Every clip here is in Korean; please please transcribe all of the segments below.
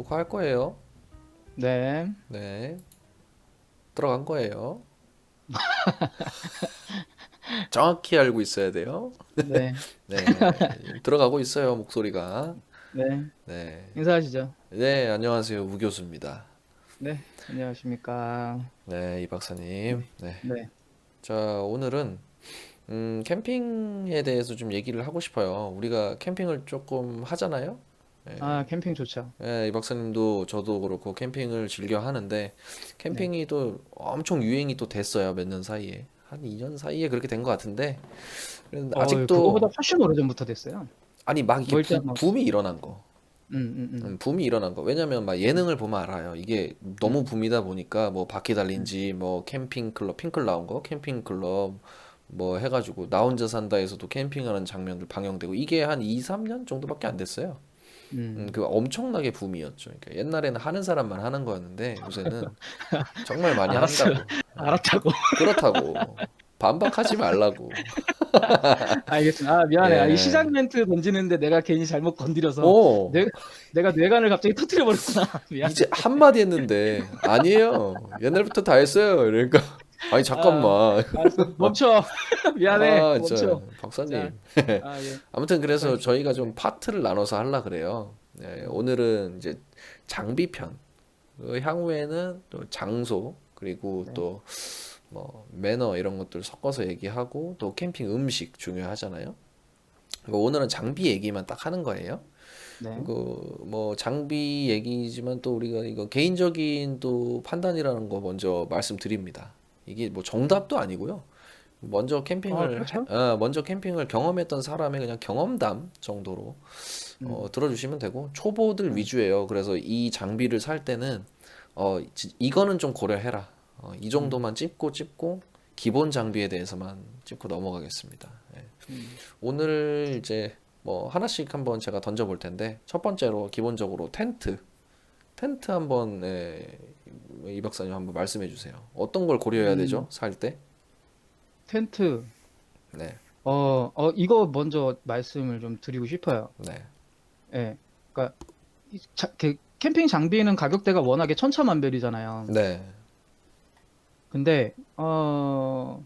녹화할 거예요. 네. 네. 들어간 거예요. 정확히 알고 있어야 돼요. 네. 네. 들어가고 있어요, 목소리가. 네. 네. 인사하시죠. 네, 안녕하세요. 우 교수입니다. 네. 안녕하십니까. 네, 이 박사님. 네. 네. 자, 오늘은 음, 캠핑에 대해서 좀 얘기를 하고 싶어요. 우리가 캠핑을 조금 하잖아요. 네. 아, 캠핑 좋죠. 예, 이 박사님도 저도 그렇고 캠핑을 즐겨 하는데 캠핑이 또 엄청 유행이 또 됐어요. 몇 년 사이에. 한 2년 사이에 그렇게 된 것 같은데 그런데 어, 아직도 그거보다 훨씬 오래전부터 됐어요. 아니 막 이게 뭐- 붐이 일어난 거. 음, 음, 음. 음, 붐이 일어난 거. 왜냐면 막 예능을 보면 알아요. 이게 너무 붐이다 보니까 뭐 바퀴 달린지 뭐 캠핑 클럽 핑클 나온 거 캠핑 클럽 뭐 해가지고 나 혼자 산다에서도 캠핑하는 장면들 방영되고 이게 한 2, 3년 정도밖에 안 됐어요. 음. 음, 그 엄청나게 붐이었죠. 그러니까 옛날에는 하는 사람만 하는 거였는데 요새는 정말 많이 알았어요. 한다고. 알았다고. 그렇다고. 반박하지 말라고. 알겠습니다. 아, 미안해. 아, 예. 이 시작 멘트 던지는데 내가 괜히 잘못 건드려서 오, 내, 내가 뇌관을 갑자기 터뜨려 버렸구나. 미안. 이제 한마디 했는데 아니에요. 옛날부터 다 했어요. 그러니까 아니 잠깐만. 알았어. 멈춰. 미안해. 아, 멈춰. 저 박사님. 아, 예. 아무튼 그래서 네. 저희가 좀 파트를 나눠서 하려 그래요. 네, 오늘은 이제 장비편, 그 향후에는 또 장소 그리고 네. 또뭐 매너 이런 것들 섞어서 얘기하고 또 캠핑 음식 중요하잖아요. 그리고 오늘은 장비 얘기만 딱 하는 거예요. 네. 그뭐 장비 얘기지만 또 우리가 이거 개인적인 또 판단이라는 거 먼저 말씀드립니다. 이게 뭐 정답도 아니고요. 먼저 아, 캠핑을 그렇죠. 해- 어, 먼저 캠핑을 경험했던 사람의 그냥 경험담 정도로 어, 음. 들어주시면 되고 초보들 위주예요. 그래서 이 장비를 살 때는 어, 지- 이거는 좀 고려해라. 어, 이 정도만 찝고 찝고 기본 장비에 대해서만 찝고 넘어가겠습니다. 예. 음. 오늘 이제 뭐 하나씩 한번 제가 던져볼 텐데 첫 번째로 기본적으로 텐트 텐트 한번 예, 이 박사님 한번 말씀해 주세요. 어떤 걸 고려해야 음. 되죠? 살 때? 텐트. 네, 어, 어, 이거 먼저 말씀을 좀 드리고 싶어요. 네, 예. 그러니까 이 자- 그 캠핑 장비는 가격대가 워낙에 천차만별이잖아요. 네, 근데 어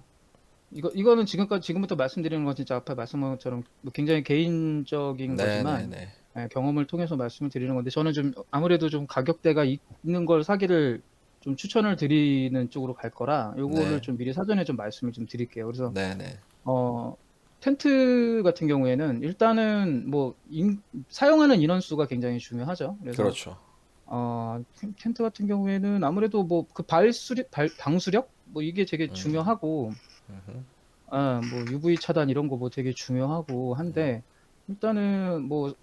이거 이거는 지금까지 지금부터 말씀드리는 건 진짜 앞에 말씀한 것처럼 뭐 굉장히 개인적인 네, 네, 거지만 네, 예, 경험을 통해서 말씀을 드리는 건데 저는 좀 아무래도 좀 가격대가 있는 걸 사기를 좀 추천을 드리는 쪽으로 갈 거라 요거를 네. 좀 미리 사전에 좀 말씀을 좀 드릴게요. 그래서 네, 네, 어, 텐트 같은 경우에는 일단은 뭐 인- 사용하는 인원수가 굉장히 중요하죠. 그래서 그렇죠. 어, 텐- 텐트 같은 경우에는 아무래도 뭐 그 발수력, 발, 방수력 뭐 이게 되게 음. 중요하고 음흠. 아, 뭐 UV 차단 이런 거 뭐 되게 중요하고 한데 일단은 뭐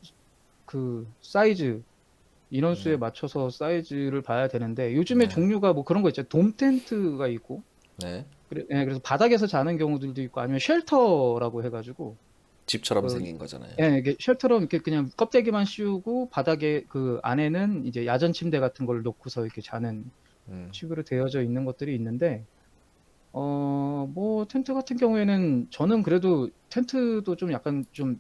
그 사이즈 인원수에 음. 맞춰서 사이즈를 봐야 되는데 요즘에 네. 종류가 뭐 그런 거 있죠. 돔 텐트가 있고 네, 그래, 예, 그래서 바닥에서 자는 경우들도 있고 아니면 쉘터라고 해가지고 집처럼 그- 생긴 거잖아요. 예, 이게 쉘터로 이렇게 그냥 껍데기만 씌우고 바닥에 그 안에는 이제 야전 침대 같은 걸 놓고서 이렇게 자는 음, 식으로 되어져 있는 것들이 있는데 어, 뭐 텐트 같은 경우에는 저는 그래도 텐트도 좀 약간 좀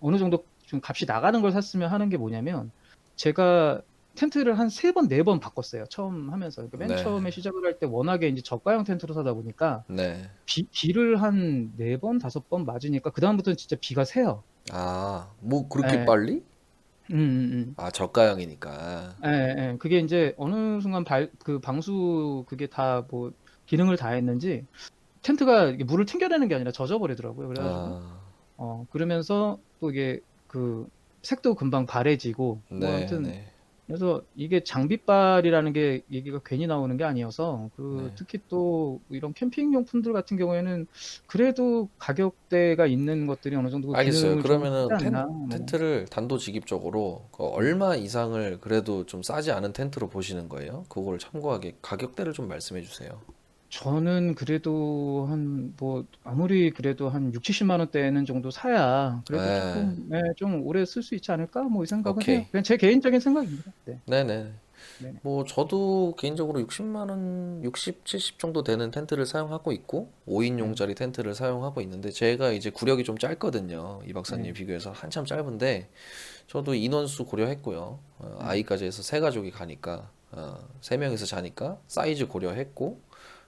어느 정도 좀 값이 나가는 걸 샀으면 하는 게 뭐냐면 제가 텐트를 한 세 번, 네 번 바꿨어요. 처음 하면서. 그러니까 맨 네. 처음에 시작을 할 때 워낙에 이제 저가형 텐트로 사다 보니까 네. 비, 비를 한 네 번, 다섯 번 맞으니까 그다음부터는 진짜 비가 새요. 아, 뭐 그렇게 네. 빨리? 음, 음, 음. 아, 저가형이니까. 예, 예. 그게 이제 어느 순간 발, 그 방수 그게 다 뭐 기능을 다 했는지 텐트가 이게 물을 튕겨내는 게 아니라 젖어버리더라고요. 그래가지고 아, 어 그러면서 또 이게 그 색도 금방 바래지고 뭐 네, 아무튼 네. 그래서 이게 장비빨이라는 게 얘기가 괜히 나오는 게 아니어서 그 네. 특히 또 이런 캠핑 용품들 같은 경우에는 그래도 가격대가 있는 것들이 어느 정도 알겠어요. 기능을 좀 그러면은 하지 텐, 않나 뭐. 텐트를 단도직입적으로 그 얼마 이상을 그래도 좀 싸지 않은 텐트로 보시는 거예요? 그걸 참고하게 가격대를 좀 말씀해 주세요. 저는 그래도 한 뭐 아무리 그래도 한 6, 70만 원대는 정도 사야 그래도 네. 조금 네, 좀 오래 쓸 수 있지 않을까 뭐 이 생각은 오케이. 해요. 그냥 제 개인적인 생각입니다. 네. 네네. 네네. 뭐 저도 개인적으로 60만 원, 60, 70 정도 되는 텐트를 사용하고 있고 네. 5인용짜리 텐트를 사용하고 있는데 제가 이제 구력이 좀 짧거든요. 이 박사님 네. 비교해서 한참 짧은데 저도 인원수 고려했고요. 어, 네. 아이까지 해서 세 가족이 가니까 어, 세 명이서 자니까 사이즈 고려했고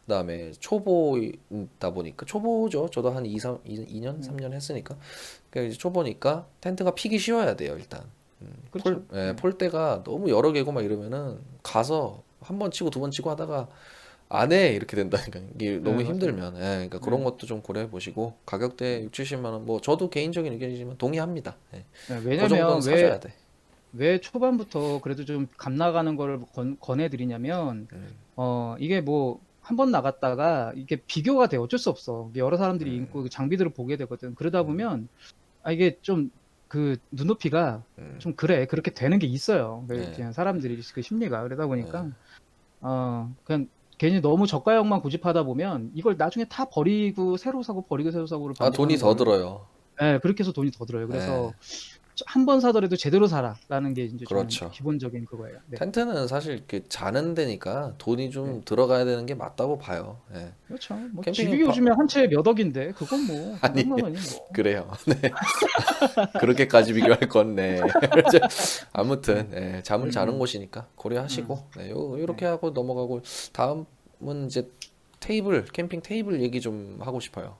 그다음에 초보다 보니까 초보죠. 저도 한 2, 3, 2년, 네. 3년 했으니까 그러니까 이제 초보니까 텐트가 피기 쉬워야 돼요, 일단. 음, 그렇죠. 폴, 예, 네. 폴대가 너무 여러 개고 막 이러면은 가서 한 번 치고 두 번 치고 하다가 안해 이렇게 된다니까 이게 네, 너무 맞아요. 힘들면 예, 그러니까 그런 네. 것도 좀 고려해 보시고 가격대 6, 70만 원 뭐 저도 개인적인 의견이지만 동의합니다. 예. 네, 그 왜냐면 정도는 왜, 사줘야 돼. 왜 초반부터 그래도 좀 값 나가는 거를 권, 권해드리냐면, 음, 어, 이게 뭐, 한 번 나갔다가 이게 비교가 돼. 어쩔 수 없어. 여러 사람들이 음, 입고 그 장비들을 보게 되거든. 그러다 음, 보면, 아, 이게 좀 그 눈높이가 음, 좀 그래. 그렇게 되는 게 있어요. 그 네, 그냥 사람들이 그 심리가. 그러다 네, 보니까, 어, 그냥 괜히 너무 저가형만 고집하다 보면 이걸 나중에 다 버리고 새로 사고 버리고 새로 사고를 아 돈이 더 들어요. 예, 그렇게 해서 돈이 더 들어요. 그래서 네, 한 번 사더라도 제대로 사라라는 게 이제 그렇죠. 기본적인 그거예요. 네. 텐트는 사실 이렇게 자는 데니까 돈이 네. 좀 들어가야 되는 게 맞다고 봐요. 예. 그렇죠. 뭐 집이 바, 요즘에 한채몇 억인데 그건 뭐 아니 200만 원이 뭐. 그래요. 네. 그렇게까지 비교할 건네. 아무튼 예, 잠을 음, 자는 음, 곳이니까 음, 고려하시고 네, 요 요렇게 네. 하고 넘어가고 다음은 이제 테이블 캠핑 테이블 얘기 좀 하고 싶어요.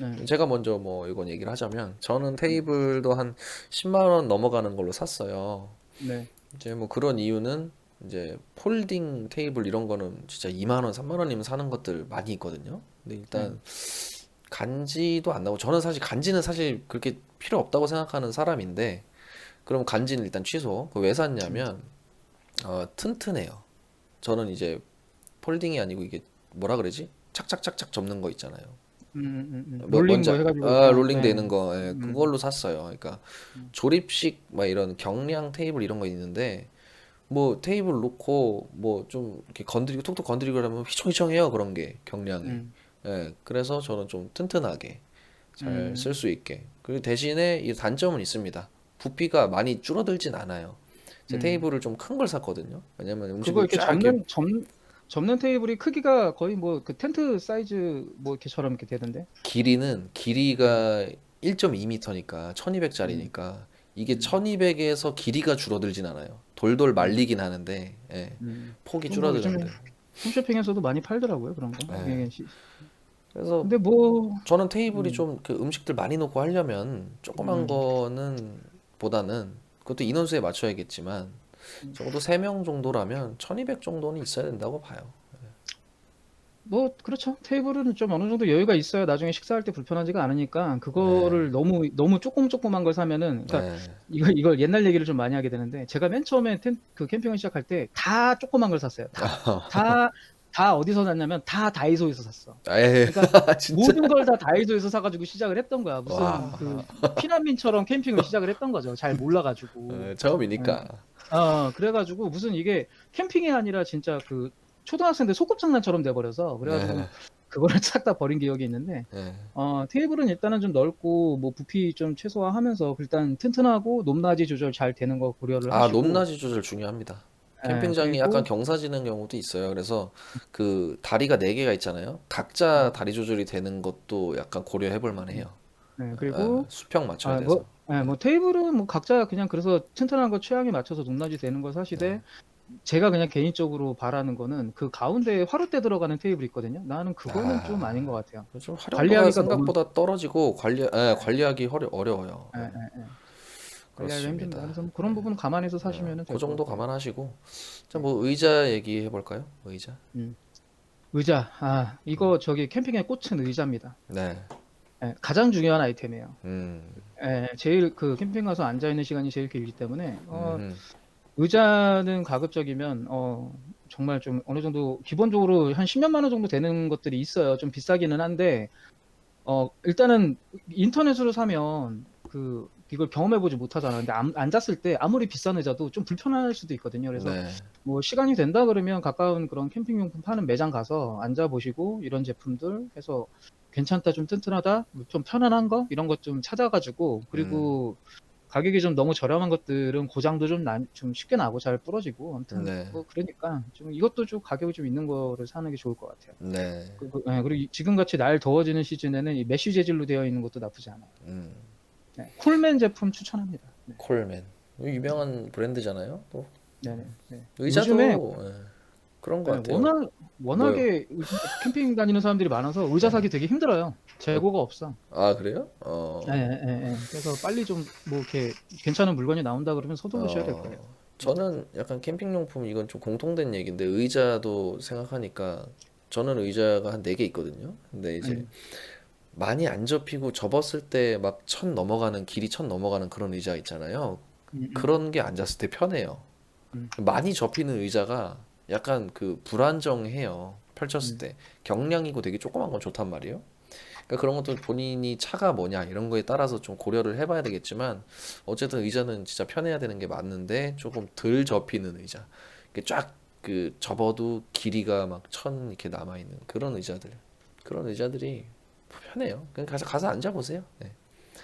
네. 제가 먼저 뭐 이건 얘기를 하자면 저는 테이블도 한 10만 원 넘어가는 걸로 샀어요. 네. 이제 뭐 그런 이유는 이제 폴딩 테이블 이런 거는 진짜 2만 원, 3만 원이면 사는 것들 많이 있거든요. 근데 네. 일단 간지도 안 나고 저는 사실 간지는 사실 그렇게 필요 없다고 생각하는 사람인데 그럼 간지는 일단 취소. 그 왜 샀냐면 어, 튼튼해요. 저는 이제 폴딩이 아니고 이게 뭐라 그러지? 착착착착 접는 거 있잖아요. 음, 음, 음. 뭐 롤링 뭔지 뭐 아, 해가지고 아, 그냥 롤링 네. 되는 거 예, 음, 그걸로 샀어요. 그러니까 음, 조립식 막 이런 경량 테이블 이런 거 있는데 뭐 테이블 놓고 뭐 좀 이렇게 건드리고 톡톡 건드리고 그러면 휘청휘청해요 그런 게 경량이. 음, 예, 그래서 저는 좀 튼튼하게 잘 쓸 음, 수 있게. 그리고 대신에 이 단점은 있습니다. 부피가 많이 줄어들진 않아요. 제 음. 테이블을 좀 큰 걸 샀거든요. 왜냐면 그거 음식을 이렇게 쫙 이렇게 접는 접 접는 테이블이 크기가 거의 뭐 그 텐트 사이즈 뭐 이렇게처럼 이렇게 되던데. 길이는 길이가 1.2m니까 음, 1200짜리니까 이게 음, 1200에서 길이가 줄어들진 않아요. 돌돌 음, 말리긴 하는데 예, 음. 폭이 뭐 요즘에 줄어드는데. 홈쇼핑에서도 많이 팔더라고요 그런 거. 예. 이게 시- 그래서 근데 뭐 저는 테이블이 음, 좀 그 음식들 많이 놓고 하려면 조그만 음, 거는 보다는 그것도 인원수에 맞춰야겠지만 음. 적어도 3명 정도라면 1200 정도는 있어야 된다고 봐요. 뭐 그렇죠. 테이블은 좀 어느 정도 여유가 있어야 나중에 식사할 때 불편하지가 않으니까 네. 그거를 너무 너무 조금 조그만 걸 사면은 그러니까 네. 이걸 이걸 옛날 얘기를 좀 많이 하게 되는데 제가 맨 처음에 텐, 그 캠핑을 시작할 때 다 조그만 걸 샀어요. 다 다 다 어디서 샀냐면 다 다이소에서 샀어. 에이, 그러니까 진짜. 모든 걸 다 다이소에서 사가지고 시작을 했던 거야. 무슨 와. 그 피난민처럼 캠핑을 시작을 했던 거죠. 잘 몰라가지고. 어, 예. 처음이니까. 어, 그래가지고 무슨 이게 캠핑이 아니라 진짜 그 초등학생들 소꿉 장난처럼 돼버려서 그래가지고 네. 그거를 싹 다 버린 기억이 있는데 네. 어, 테이블은 일단은 좀 넓고 뭐 부피 좀 최소화하면서 일단 튼튼하고 높낮이 조절 잘 되는 거 고려를 아, 하시고 높낮이 조절 중요합니다. 예, 캠핑장이 약간 그리고 경사지는 경우도 있어요. 그래서 그 다리가 네 개가 있잖아요. 각자 다리 조절이 되는 것도 약간 고려해 볼 만해요. 네, 아, 그리고 수평 맞춰야 아, 돼서. 뭐, 예, 뭐 테이블은 뭐 각자 그냥 그래서 튼튼한 거 취향에 맞춰서 높낮이 되는 거 사시되 네. 제가 그냥 개인적으로 바라는 거는 그 가운데에 화롯대 들어가는 테이블 있거든요. 나는 그거는 좀 아닌 것 아, 같아요. 좀 관리하기가 너무 생각보다 떨어지고 관리, 예, 관리하기 어려, 어려워요. 예, 예, 예, 예. 관리하기가 힘듭니다. 그렇습니다. 그래서 뭐 그런 예. 부분 감안해서 어, 사시면 그될것 정도. 감안하시고. 자, 네. 뭐 의자 얘기해 볼까요? 의자. 음. 의자, 아 음. 이거 저기 캠핑의 꽃은 의자입니다. 네. 예, 가장 중요한 아이템이에요. 음. 예, 제일 그 캠핑 가서 앉아 있는 시간이 제일 길기 때문에 어, 음. 의자는 가급적이면 어, 정말 좀 어느 정도 기본적으로 한 10몇만 원 정도 되는 것들이 있어요. 좀 비싸기는 한데 어, 일단은 인터넷으로 사면 그 이걸 경험해 보지 못하잖아. 근데 앉- 앉았을 때 아무리 비싼 의자도 좀 불편할 수도 있거든요. 그래서 네. 뭐 시간이 된다 그러면 가까운 그런 캠핑용품 파는 매장 가서 앉아 보시고 이런 제품들 해서 괜찮다 좀 튼튼하다 좀 편안한 거 이런 것 좀 찾아가지고 음. 그리고 가격이 좀 너무 저렴한 것들은 고장도 좀, 나, 좀 쉽게 나고 잘 부러지고 아무튼 네. 뭐 그러니까 좀 이것도 좀 가격이 좀 있는 거를 사는 게 좋을 것 같아요. 네. 그, 그, 예, 그리고 이- 지금 같이 날 더워지는 시즌에는 이 메쉬 재질로 되어 있는 것도 나쁘지 않아요. 음. 네, 쿨맨 제품 추천합니다. 네, 콜맨. 유명한 브랜드잖아요. 또 네네. 네. 의자도 요즘에 예, 그런 것 네, 같아요. 워낙 워낙에 요즘 캠핑 다니는 사람들이 많아서 의자 사기 되게 힘들어요. 재고가 없어. 아, 그래요? 어. 예, 예, 예. 그래서 빨리 좀 뭐 이렇게 괜찮은 물건이 나온다 그러면 서두르셔야 될 거예요. 어, 저는 약간 캠핑용품 이건 좀 공통된 얘기인데 의자도 생각하니까 저는 의자가 한 네 개 있거든요. 근데 이제 음. 많이 안 접히고 접었을 때 막 천 넘어가는 길이 천 넘어가는 그런 의자 있잖아요. 음, 음. 그런 게 앉았을 때 편해요. 음. 많이 접히는 의자가 약간 그 불안정해요. 펼쳤을 음. 때 경량이고 되게 조그만 건 좋단 말이에요. 그러니까 그런 것도 본인이 차가 뭐냐 이런 거에 따라서 좀 고려를 해봐야 되겠지만 어쨌든 의자는 진짜 편해야 되는 게 맞는데 조금 덜 접히는 의자. 쫙 그 접어도 길이가 막 천 이렇게 남아 있는 그런 의자들. 그런 의자들이 편해요. 그냥 가서 가서 앉아 보세요. 네.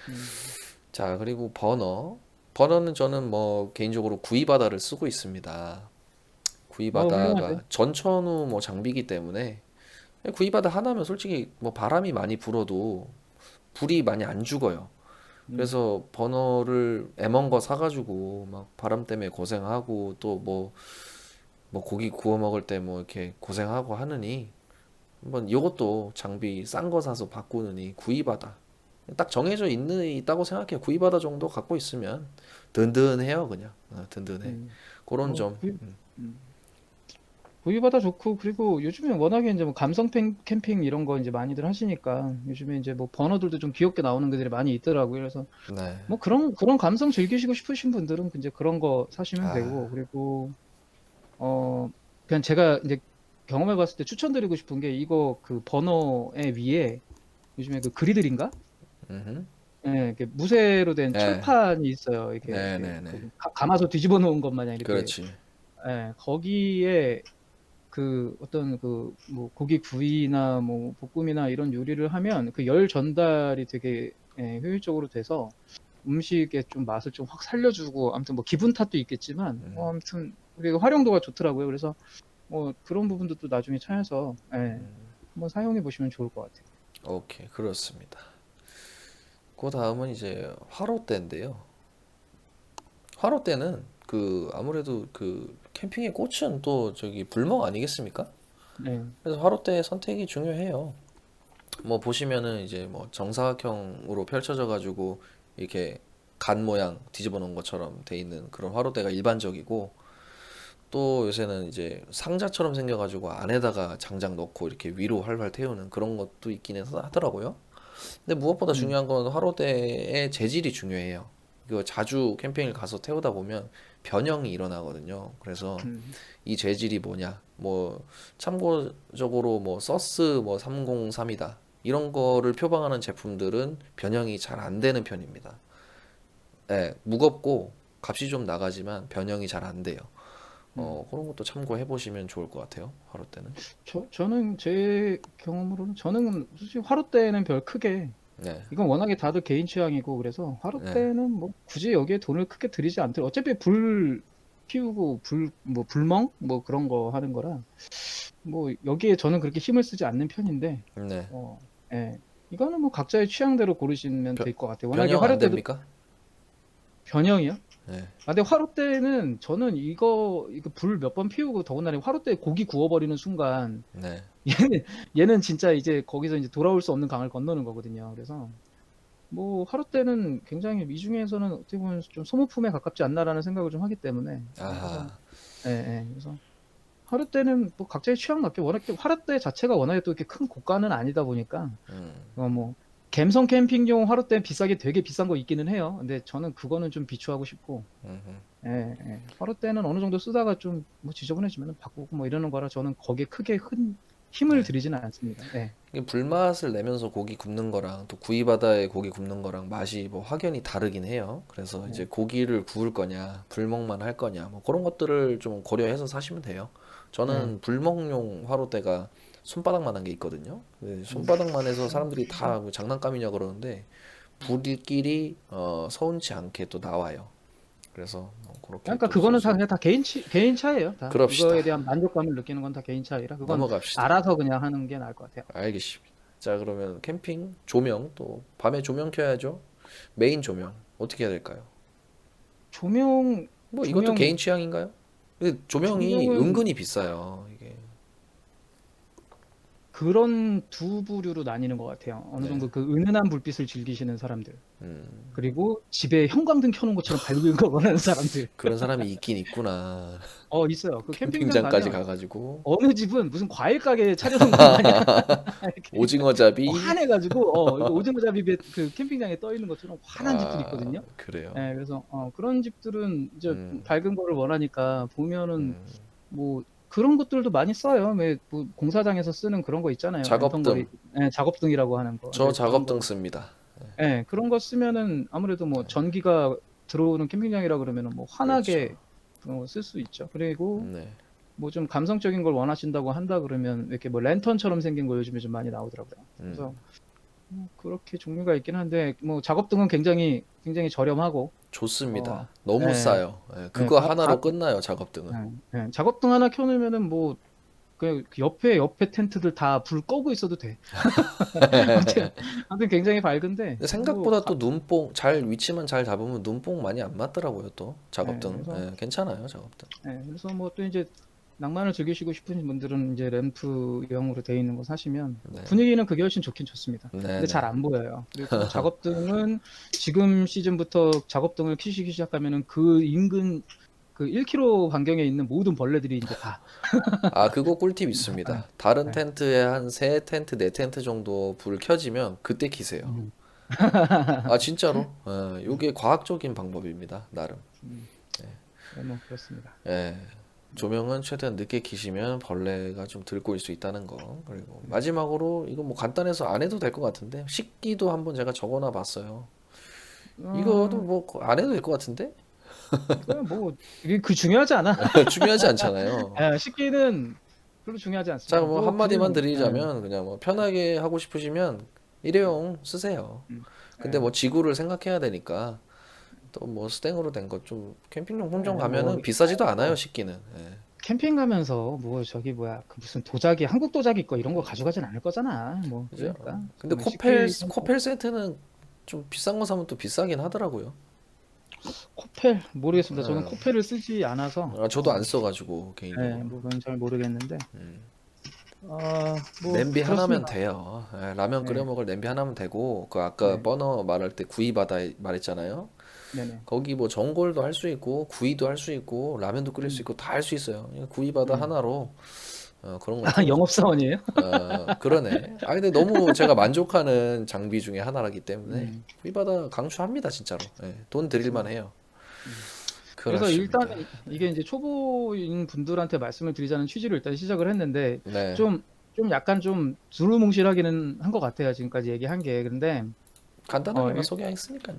음. 자, 그리고 버너. 버너는 저는 뭐 개인적으로 구이바다를 쓰고 있습니다. 어, 구이바다가 훌륭하죠. 전천후 뭐 장비이기 때문에 구이바다 하나면 솔직히 뭐 바람이 많이 불어도 불이 많이 안 죽어요. 음. 그래서 버너를 애먼 거 사가지고 막 바람 때문에 고생하고 또 뭐뭐 고기 구워 먹을 때 뭐 이렇게 고생하고 하느니 한번 이것도 장비 싼 거 사서 바꾸느니 구이바다 딱 정해져 있는 있다고 생각해요. 구이바다 정도 갖고 있으면 든든해요 그냥 어, 든든해. 음. 그런 뭐 점. 구이, 음. 음. 구이바다 좋고 그리고 요즘에 워낙에 이제 뭐 감성 캠- 캠핑 이런 거 이제 많이들 하시니까 요즘에 이제 뭐 버너들도 좀 귀엽게 나오는 것들이 많이 있더라고요. 그래서 네. 뭐 그런 그런 감성 즐기시고 싶으신 분들은 이제 그런 거 사시면 아. 되고 그리고 어 그냥 제가 이제 경험해 봤을 때 추천드리고 싶은 게 이거 그 버너의 위에 요즘에 그 그리들인가? 음흠. 예, 이렇게 무쇠로 된 네. 철판이 있어요. 이렇게, 네, 이렇게 네, 네. 그 가- 감아서 뒤집어 놓은 것 마냥 이렇게 그렇지. 예, 거기에 그 어떤 그 뭐 고기 구이나 뭐 볶음이나 이런 요리를 하면 그 열 전달이 되게 예, 효율적으로 돼서 음식의 좀 맛을 좀 확 살려주고 아무튼 뭐 기분 탓도 있겠지만 음. 어, 아무튼 그게 활용도가 좋더라고요. 그래서 뭐 그런 부분도 또 나중에 찾아서 예, 음. 한번 사용해 보시면 좋을 것 같아요. 오케이, 그렇습니다. 그 다음은 이제 화로대인데요. 화로대는 그 아무래도 그 캠핑의 꽃은 또 저기 불멍 아니겠습니까? 네. 그래서 화로대 선택이 중요해요. 뭐 보시면은 이제 뭐 정사각형으로 펼쳐져 가지고 이렇게 간 모양 뒤집어 놓은 것처럼 돼 있는 그런 화로대가 일반적이고 또 요새는 이제 상자처럼 생겨 가지고 안에다가 장작 넣고 이렇게 위로 활활 태우는 그런 것도 있긴 해서 하더라고요. 근데 무엇보다 음. 중요한 건 화로대의 재질이 중요해요. 이거 자주 캠핑을 가서 태우다 보면 변형이 일어나거든요. 그래서 음. 이 재질이 뭐냐? 뭐 참고적으로 뭐 서스 뭐 303이다. 이런 거를 표방하는 제품들은 변형이 잘 안 되는 편입니다. 예, 무겁고 값이 좀 나가지만 변형이 잘 안 돼요. 어, 그런 것도 참고해 보시면 좋을 것 같아요. 화로 때는. 저, 저는 제 경험으로는 저는 솔직히 화로대는 별 크게 네. 이건 워낙에 다들 개인 취향이고 그래서 화로 네. 때는 뭐 굳이 여기에 돈을 크게 들이지 않더라도 어차피 불 피우고 불 뭐 불멍 뭐 그런 거 하는 거라 뭐 여기에 저는 그렇게 힘을 쓰지 않는 편인데 네. 어, 예. 이거는 뭐 각자의 취향대로 고르시면 변- 될 것 같아요. 워낙에 변형 안 화로 때도 됩니까? 변형이요? 네. 아, 근데 화로 때는 저는 이거 이거 불 몇 번 피우고 더군다나 화로 때 고기 구워버리는 순간 네. 얘는 얘는 진짜 이제 거기서 이제 돌아올 수 없는 강을 건너는 거거든요. 그래서 뭐 하루 때는 굉장히 이 중에서는 어떻게 보면 좀 소모품에 가깝지 않나라는 생각을 좀 하기 때문에 그래서 아하. 예, 예. 그래서 하루 때는 뭐 각자의 취향 맞게 워낙 하루 때 자체가 워낙에 또 이렇게 큰 고가는 아니다 보니까 음. 어, 뭐 갬성 캠핑용 때 비싸게 되게 비싼 거 있기는 해요. 근데 저는 그거는 좀 비추하고 싶고 음흠. 예, 예. 때는 어느 정도 쓰다가 좀 뭐 지저분해지면 바꾸고 뭐 이러는 거라 저는 거기에 크게 큰 힘을 네. 들이지는 않습니다. 예. 이게 불맛을 내면서 고기 굽는 거랑 또 구이 바다의 고기 굽는 거랑 맛이 뭐 확연히 다르긴 해요. 그래서 이제 네. 고기를 구울 거냐, 불멍만 할 거냐, 뭐 그런 것들을 좀 고려해서 사시면 돼요. 저는 불멍용 화로대가 손바닥만한 게 있거든요. 그 손바닥만 해서 사람들이 다 뭐 장난감이냐 그러는데 불길이 어, 서운치 않게 또 나와요. 그래서 뭐 그렇게 그러니까 또 그거는 다 그냥 다 개인 치, 개인 차예요. 다 그럽시다. 이거에 대한 만족감을 느끼는 건 다 개인 차이라 그건 넘어갑시다. 알아서 그냥 하는 게 나을 것 같아요. 알겠습니다. 자, 그러면 캠핑 조명 또 밤에 조명 켜야죠. 메인 조명 어떻게 해야 될까요? 조명 뭐 이것도 조명- 개인 취향인가요? 근데 조명이 조명은- 은근히 비싸요. 그런 두 부류로 나뉘는 것 같아요. 어느 네. 정도 그 은은한 불빛을 즐기시는 사람들 음, 그리고 집에 형광등 켜놓은 것처럼 밝은 거 원하는 사람들. 그런 사람이 있긴 있구나. 어 있어요. 그 캠핑장 캠핑장까지 가면 가가지고 어느 집은 무슨 과일 가게 차려놓은 거 아니야? 이렇게 오징어잡이 환해가지고 어 이거 오징어잡이 그 캠핑장에 떠 있는 것처럼 환한 집들이 아, 있거든요. 그래요. 네, 그래서 어, 그런 집들은 이제 음. 밝은 거를 원하니까 보면은 음, 뭐 그런 것들도 많이 써요. 왜뭐 공사장에서 쓰는 그런 거 있잖아요. 작업등. 네, 작업등이라고 하는 거. 저 네, 작업등. 씁니다. 네, 그런 거 쓰면은 아무래도 뭐 네. 전기가 들어오는 캠핑장이라 그러면은 뭐 환하게 그렇죠. 어, 쓸수 있죠. 그리고 네. 뭐좀 감성적인 걸 원하신다고 한다 그러면 이렇게 뭐 랜턴처럼 생긴 거 요즘에 좀 많이 나오더라고요. 음, 그래서 뭐 그렇게 종류가 있긴 한데 뭐 작업등은 굉장히 굉장히 저렴하고 좋습니다. 어, 너무 네. 싸요. 예, 그거 아, 하나로 아, 끝나요, 작업등은. 네, 네. 작업등 하나 켜놓으면은 뭐, 그 옆에, 옆에 텐트들 다 불 꺼고 있어도 돼. 아무튼, 아무튼 굉장히 밝은데. 근데 생각보다 뭐, 또 눈뽕 잘 위치만 잘 잡으면 눈뽕 많이 안 맞더라고요, 또 작업등. 네, 그래서- 예, 괜찮아요, 작업등. 네, 그래서 뭐 또 이제 낭만을 즐기시고 싶은 분들은 이제 램프형으로 되어 있는 거 사시면 네. 분위기는 그게 훨씬 좋긴 좋습니다. 네, 근데 네. 잘 안 보여요. 그리고 작업등은 지금 시즌부터 작업등을 켜시기 시작하면은 그 인근 그 1km 반경에 있는 모든 벌레들이 이제 다 아, 그거 꿀팁 있습니다. 다른 네. 텐트에 한 세 텐트, 네 텐트 정도 불 켜지면 그때 키세요. 음. 아, 진짜로? 예, 요게 과학적인 방법입니다, 나름. 네, 뭐 그렇습니다. 예. 조명은 최대한 늦게 키시면 벌레가 좀덜 꼬일 수 있다는 거. 그리고 마지막으로 이거 뭐 간단해서 안 해도 될 것 같은데 식기도 한번 제가 적어놔 봤어요. 이거도 뭐 안 해도 될 것 같은데 그냥 뭐 이게 그 중요하지 않아. 중요하지 않잖아요. 예, 식기는 별로 중요하지 않습니다. 자, 뭐 한마디만 그냥, 드리자면 그냥 뭐 편하게 하고 싶으시면 일회용 쓰세요. 음. 근데 네. 뭐 지구를 생각해야 되니까 또 뭐 스탱으로 된 것 좀 캠핑용품점 네, 가면은 뭐 비싸지도 않아요, 식기는. 예. 캠핑 가면서 뭐 저기 뭐야 그 무슨 도자기 한국 도자기 거 이런 거 가져가진 않을 거잖아. 뭐 그죠? 그러니까. 근데 뭐 코펠 식기- 코펠 세트는 좀 비싼 거 사면 또 비싸긴 하더라고요. 코펠 모르겠습니다. 저는 네. 코펠을 쓰지 않아서. 아, 저도 안 써가지고 개인적으로. 네, 뭐 그건 잘 모르겠는데. 음. 아, 뭐 냄비 하나면. 돼요. 예, 라면 네. 끓여 먹을 냄비 하나면 되고 그 아까 네. 버너 말할 때 구이 바다 말했잖아요. 네네. 거기 뭐 전골도 할 수 있고 구이도 할 수 있고 라면도 끓일 수 있고 다 할 수 있어요. 그냥 구이바다 음. 하나로 어, 그런 거 아, 영업사원이에요? 어, 그러네. 아 근데 너무 제가 만족하는 장비 중에 하나라기 때문에 음. 구이바다 강추합니다 진짜로. 예, 돈 드릴만 해요. 그래서 그렇습니다. 일단 이게 이제 초보인 분들한테 말씀을 드리자는 취지로 일단 시작을 했는데 네. 좀, 좀 약간 좀 두루뭉실하기는 한 것 같아요. 지금까지 얘기한 게. 그런데 간단하게만 어, 소개하겠으니까요.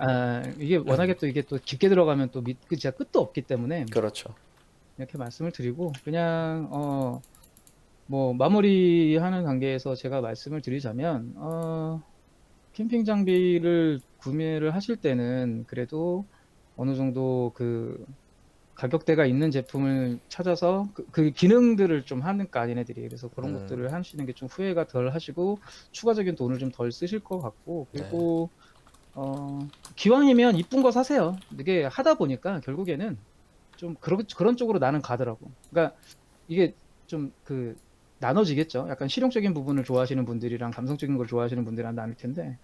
아, 이게 워낙에 또 이게 또 깊게 들어가면 또 밑, 그 진짜 끝도 없기 때문에 그렇죠. 이렇게 말씀을 드리고 그냥 어, 뭐 마무리하는 단계에서 제가 말씀을 드리자면 어, 캠핑 장비를 구매를 하실 때는 그래도 어느 정도 그 가격대가 있는 제품을 찾아서 그, 그 기능들을 좀 하는 거 아니네들이 그래서 그런 음. 것들을 하시는 게 좀 후회가 덜 하시고 추가적인 돈을 좀 덜 쓰실 것 같고 그리고 어, 기왕이면 이쁜 거 사세요. 이게 하다 보니까 결국에는 좀 그런 그런 쪽으로 나는 가더라고. 그러니까 이게 좀 그 나눠지겠죠. 약간 실용적인 부분을 좋아하시는 분들이랑 감성적인 걸 좋아하시는 분들이랑 나눌 텐데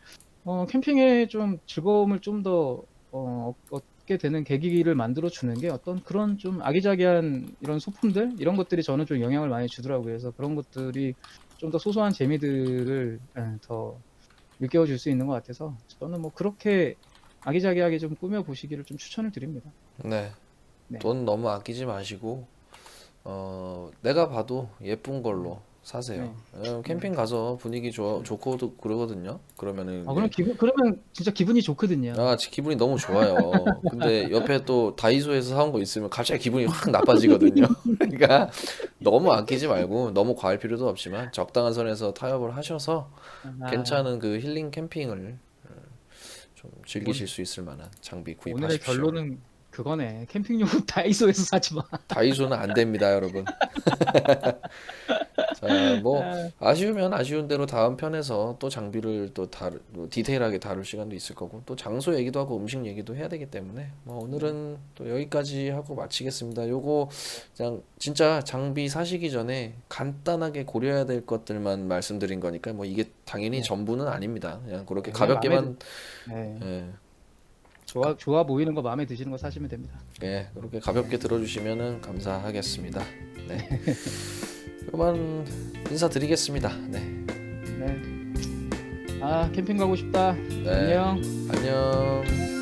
어, 캠핑에 좀 즐거움을 좀더 어, 얻게 되는 계기를 만들어 주는 게 어떤 그런 좀 아기자기한 이런 소품들 이런 것들이 저는 좀 영향을 많이 주더라고요. 그래서 그런 것들이 좀 더 소소한 재미들을 예, 더 일깨워 줄 수 있는 것 같아서 저는 뭐 그렇게 아기자기하게 좀 꾸며 보시기를 좀 추천을 드립니다. 네. 네. 돈 너무 아끼지 마시고, 어, 내가 봐도 예쁜 걸로 사세요. 어, 캠핑 가서 분위기 좋아, 좋고 그러거든요. 그러면은 아, 그럼 이제, 기분 그러면 진짜 기분이 좋거든요. 아, 지- 기분이 너무 좋아요. 근데 옆에 또 다이소에서 사온 거 있으면 갑자기 기분이 확 나빠지거든요. 그러니까 너무 아끼지 말고 너무 과할 필요도 없지만 적당한 선에서 타협을 하셔서 아, 괜찮은 그 힐링 캠핑을 어, 좀 즐기실 수 있을 만한 장비 오늘의 구입하십시오. 결론은 그거네. 캠핑용품 다이소에서 사지 마. 다이소는 안 됩니다, 여러분. 자, 뭐 아쉬우면 아쉬운 대로 다음 편에서 또 장비를 또 다루, 뭐 디테일하게 다룰 시간도 있을 거고 또 장소 얘기도 하고 음식 얘기도 해야 되기 때문에 뭐 오늘은 또 여기까지 하고 마치겠습니다. 요거 그냥 진짜 장비 사시기 전에 간단하게 고려해야 될 것들만 말씀드린 거니까 뭐 이게 당연히 네. 전부는 아닙니다. 그냥 그렇게 네, 마음에 가볍게만 네. 예, 좋아 좋아 보이는 거 마음에 드시는 거 사시면 됩니다. 예, 그렇게 가볍게 들어주시면은 감사하겠습니다. 네. 그만 인사드리겠습니다. 네. 네. 아 캠핑 가고 싶다. 네. 안녕. 안녕.